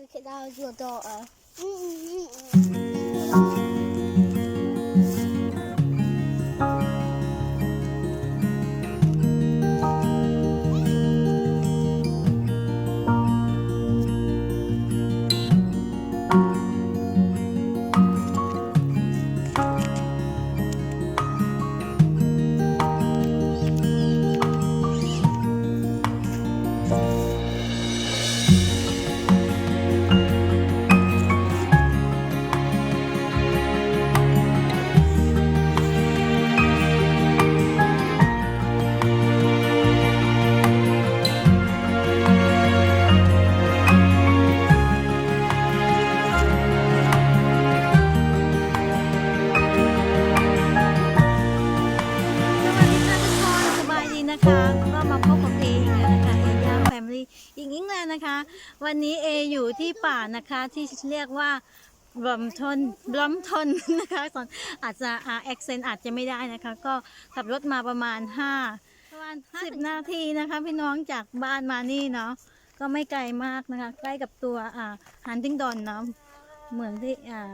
because I was your daughter. วันนี้เออยู่ที่ป่านะคะที่เรียกว่าบลอมทนบลอมทนนะคะตอนอาจจะอ่าแอคเซนต์อาจจะไม่ได้นะคะ ก็ขับรถมาประมาณ5ประมาณ10นาทีนะคะ พี่น้องจากบ้านมานี่เนาะก็ไม่ไกลมากนะคะ ใกล้กับตัวอ่าฮันติงดอนเนาะเหมืองที่อ่า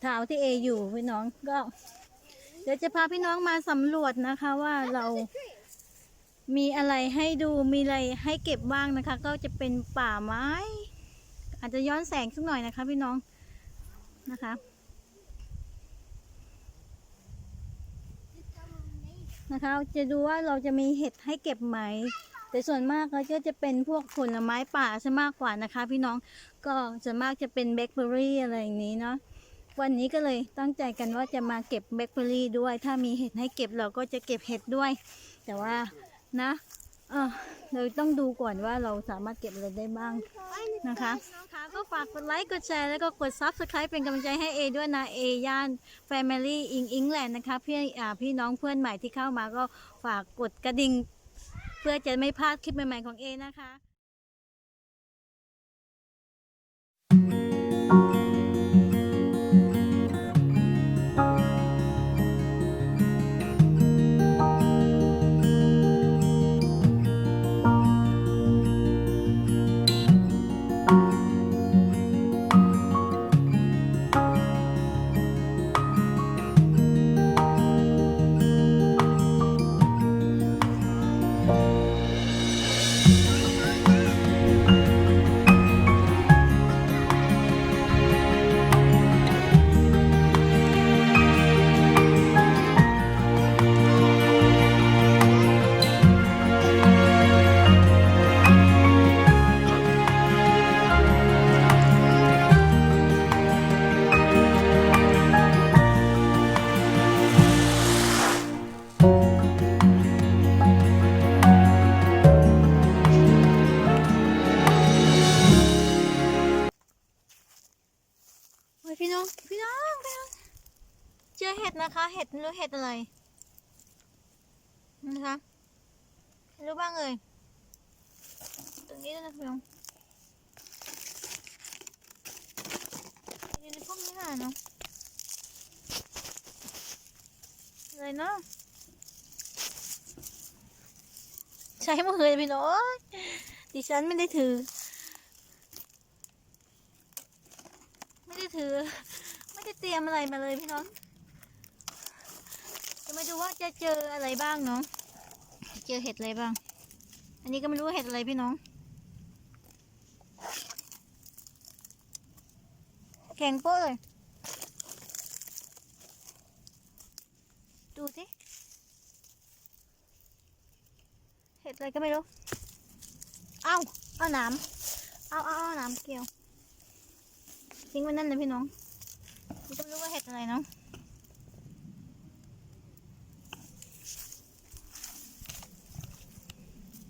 เท้าที่เออยู่พี่น้องก็ เดี๋ยวจะพาพี่น้องมาสำรวจนะคะว่าเรา มีอะไรให้ดูมีอะไรให้เก็บบ้างนะคะ ก็จะเป็นป่าไม้ อาจจะย้อนแสงสักหน่อยนะคะ พี่น้องนะคะ นะคะ จะดูว่าเราจะมีเห็ดให้เก็บไหม แต่ส่วนมากก็จะเป็นพวกผลไม้ป่าซะมากกว่านะคะ พี่น้องก็ส่วนมากจะเป็นเบล็คเกอรี่อะไรอย่างนี้เนาะวันนี้ก็เลยตั้งใจกันว่าจะมาเก็บแบล็คเบอร์รี่ด้วย ถ้ามีเห็ดให้เก็บเราก็จะเก็บเห็ดด้วย แต่ว่า นะเออเราต้องดูก่อนว่าเราสามารถเก็บอะไรได้บ้างนะคะค่ะก็ฝากกดไลค์กดแชร์แล้วก็กด Subscribe เป็นกำลังใจให้เอด้วยนะเอย่าน Family อิงอิงแลนนะคะพี่อ่าพี่น้องเพื่อนใหม่ที่เข้ามาก็ฝากกดกระดิ่ง เพื่อจะไม่พลาดคลิปใหม่ๆของเอนะคะ ตรงนี้ด้วยนะพี่น้องอยู่ในพวกนี้ค่ะเนาะอะไรเนาะใช้มือเลยพี่น้องดิฉันไม่ได้ถือ ไม่ได้ถือ ไม่ได้เตรียมอะไรมาเลยพี่น้องจะมาดูว่าจะเจออะไรบ้างเนาะเจอเห็ดอะไรบ้าง อันนี้ก็ไม่รู้เห็ดอะไรพี่น้อง แข็งโป๊ะเลย ดูสิ เห็ดอะไรก็ไม่รู้ เอาเอาหนามเอาเอาเอาหนามเกี่ยว ทิ้งไว้นั่นเลยพี่น้องไม่รู้ว่าเห็ดอะไรเนาะ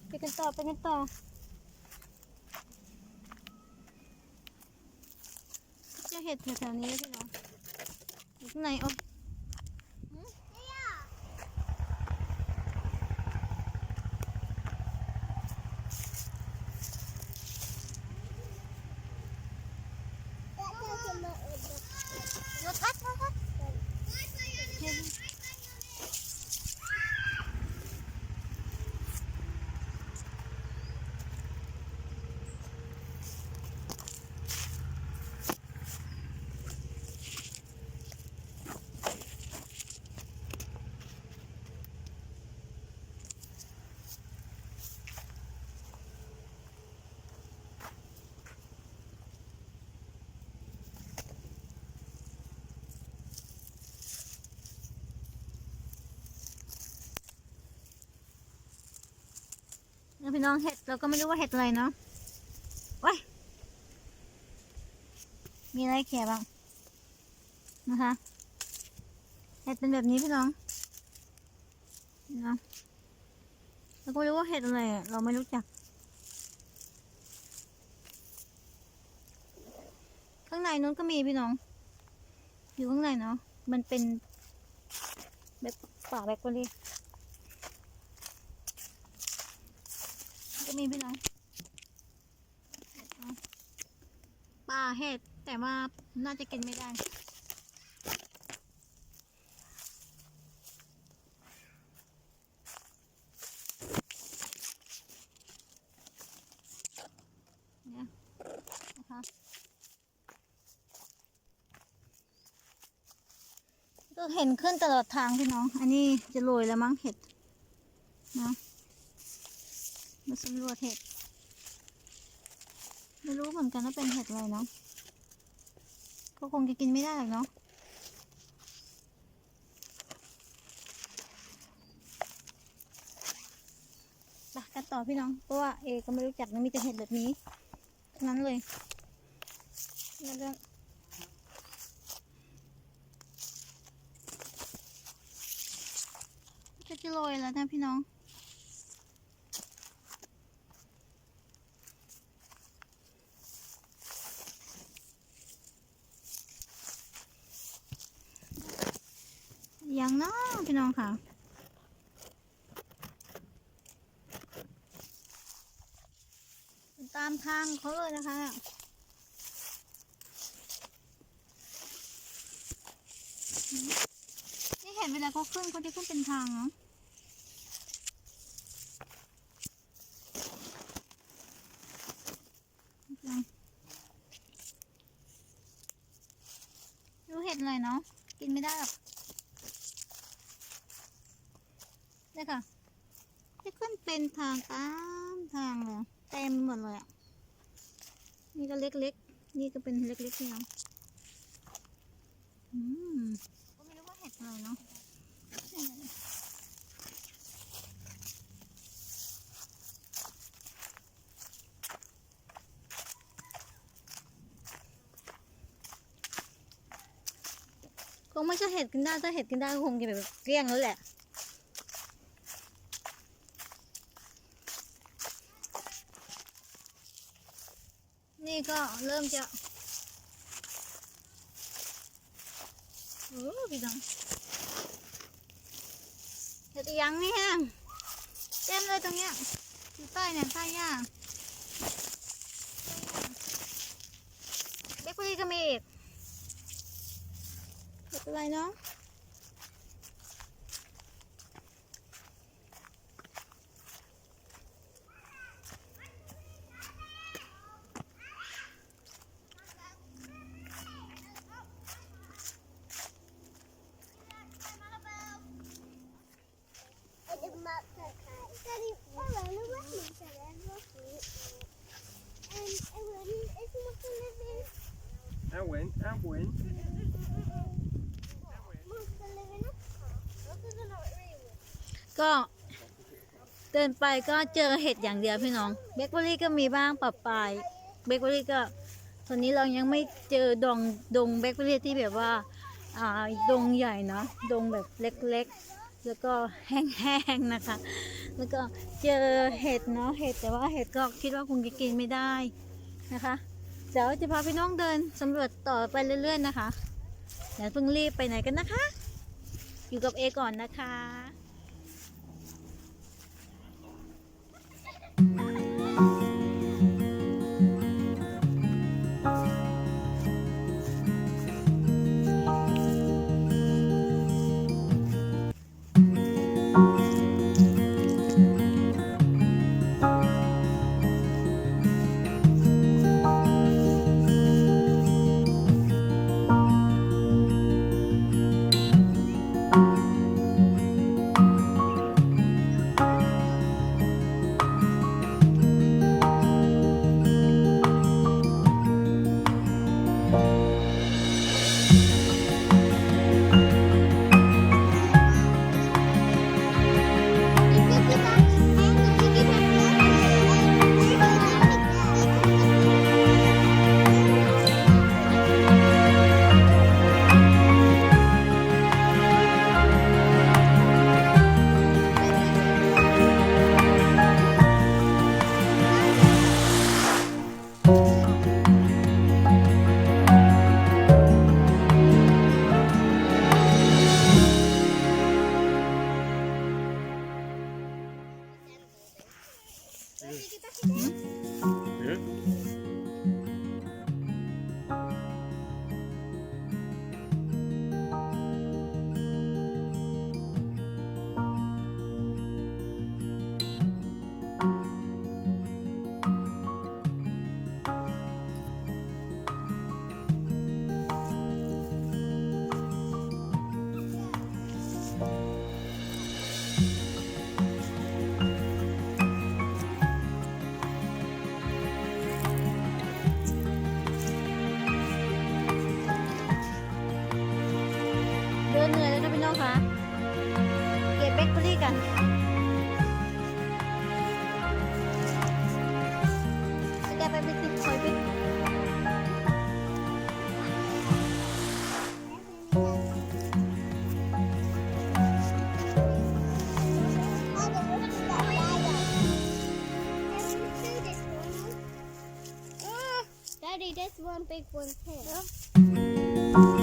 ไปกันต่อไปกันต่อเจะเห็ดแถวๆนี้พี่น้องอยู่ข้างในโอ้รถพัด พี่น้องเห็ดเราก็ไม่รู้ว่าเห็ดอะไรเนาะว้ายมีอะไรเขียบ้างนะคะเห็ดเป็นแบบนี้พี่น้องน้องเราก็ไม่รู้ว่าเห็ดอะไรเราไม่รู้จัก ข้างในนู้นก็มีพี่น้อง อยู่ข้างในเนาะมันเป็นแบบป่าแบล็คเบอร์รี่ก็ มีพี่น้องป่าเห็ดแต่ว่าน่าจะกินไม่ได้เนี่ยนะคะก็เห็นขึ้นตลอดทางพี่น้อง อันนี้จะโรยแล้วมั้งเห็ดนะมา สำรวจเห็ด ไม่รู้เหมือนกันว่าเป็นเห็ดอะไรเนาะ ก็คงจะกินไม่ได้หรอกเนาะไปกันต่อพี่น้อง เพราะว่าเอก็ไม่รู้จักนะมีแต่เห็ดแบบนี้ทั้งนั้นเลยแล้วก็ก็จะโรยแล้วนะพี่น้อง ยังเนาะพี่น้องค่ะ ตามทางเขาเลยนะคะนี่เห็นเวลาเขาขึ้นเขาจะขึ้นเป็นทางเนาะรู้เห็ดอะไรเนาะกินไม่ได้หรอกเนี่ค่ะจะขึ้นเป็นทางตามทางเลยเต็มหมดเลยอะนี่ก็เล็กๆ นี่ก็เป็นเล็กๆนี่เนาะอืมก็ไม่รู้ว่าเห็ดอะไรเนาะคงไม่ใช่เห็ดกินได้ถ้าเห็ดกินได้ก็คงจะแบบเกลี้ยงแล้วแหละ ก็เริ่มจะโอ้พี่น้องเห็ดอียังนี่ฮะเต็มเลยตรงเนี้ยอยู่ใต้เนี่ยใต้หญ้าเด็กพวกนี้ก็มีอีกเห็ดอะไรเนาะ Erwin, Erwin. Erwin. ก็เดินไปก็เจอเห็ดอย่างเดียวพี่น้องเบเกอรี่ก็มีบ้างปับปลายเบเกอรี่ก็ตอนนี้เรายังไม่เจอดงดงเบเกอรี่ที่แบบว่าอ่าดงใหญ่เนาะดงแบบเล็กๆ แล้วก็แห้งๆนะคะ แล้วก็เจอเห็ดเนาะเห็ดแต่ว่าเห็ดก็คิดว่าคงจะกินไม่ได้นะคะเดี๋ยวจะพาพี่น้องเดินสำรวจต่อไปเรื่อย ๆ นะคะอย่าเพิ่งรีบไปไหนกันนะคะ อยู่กับเอก่อนนะคะ One big one here.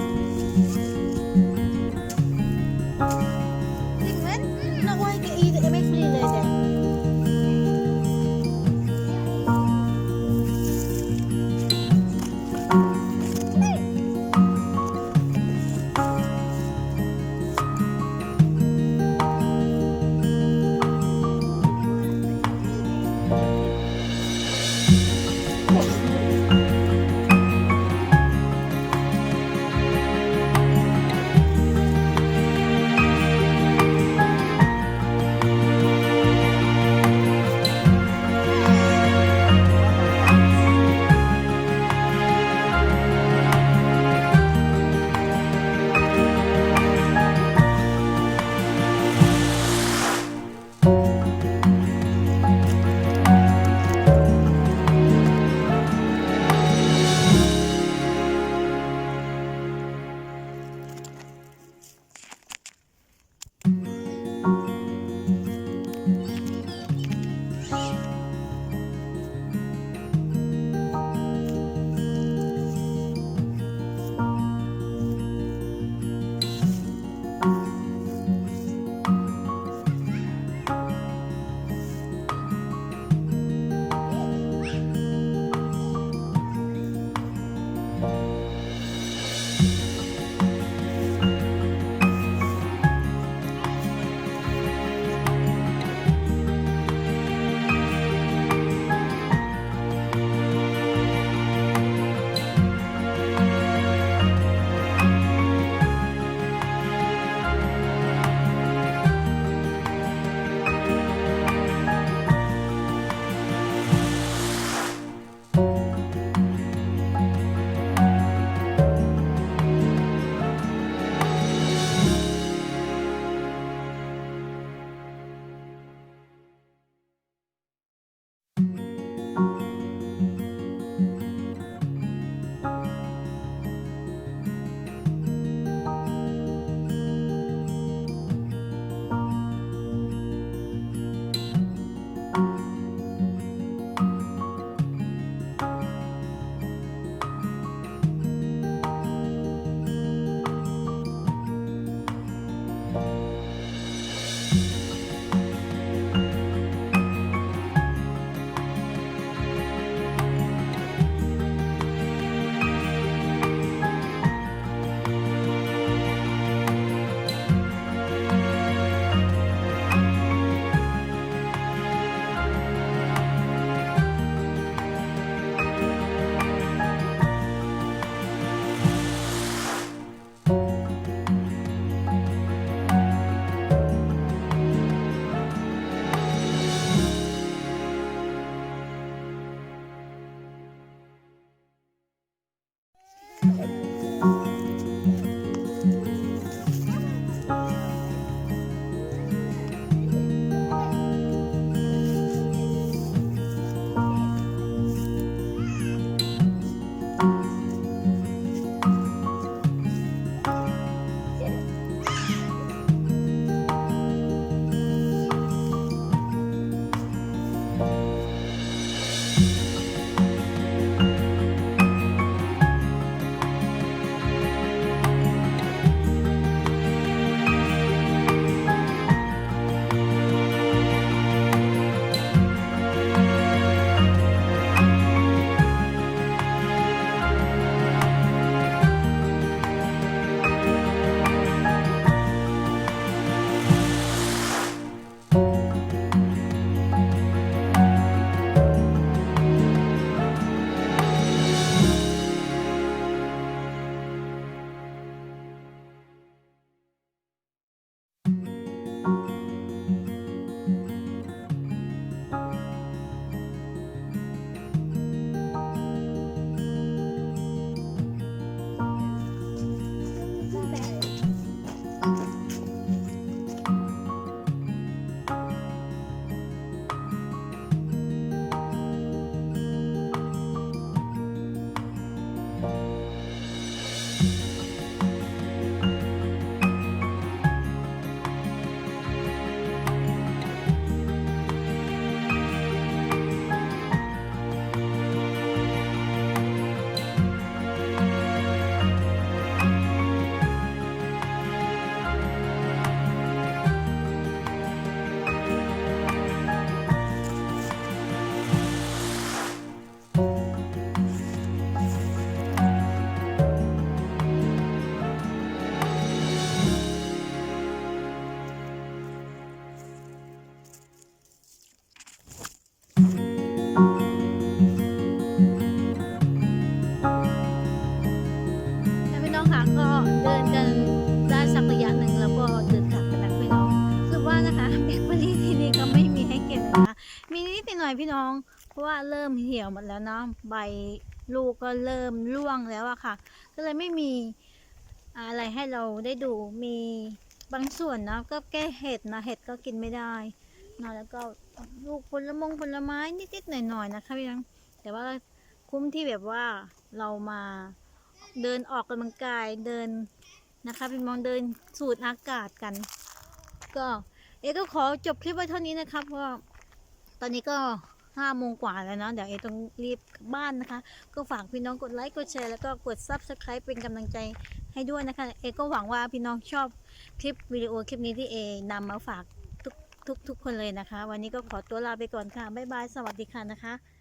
ราะว่าเริ่มเหี่ยวหมดแล้วเนาะใบลูกก็เริ่มร่วงแล้วอะค่ะ ก็เลยไม่มีอะไรให้เราได้ดูมีบางส่วนนะก็แก้เห็ดนะเห็ดก็กินไม่ได้เนาะแล้วก็ลูกผลมงผลไม้นิดๆหน่อยๆนะคะพี่น้องแต่ว่าคุ้มที่แบบว่าเรามาเดินออกกำลังกายเดินนะคะพี่มองเดินสูดอากาศกัน ก็เอก็ขอจบคลิปไว้เท่านี้นะครับเพราะตอนนี้ก็ ห้าโมงกว่าแล้วเนาะเดี๋ยวเอต้องรีบบ้านนะคะ ก็ฝากพี่น้องกดไลค์กดแชร์แล้วก็กดซับสไครป์เป็นกำลังใจให้ด้วยนะคะ เอก็หวังว่าพี่น้องชอบคลิปวิดีโอคลิปนี้ที่เอนำมาฝากทุกทุกทุกคนเลยนะคะ วันนี้ก็ขอตัวลาไปก่อนค่ะบ๊ายบายสวัสดีค่ะนะคะ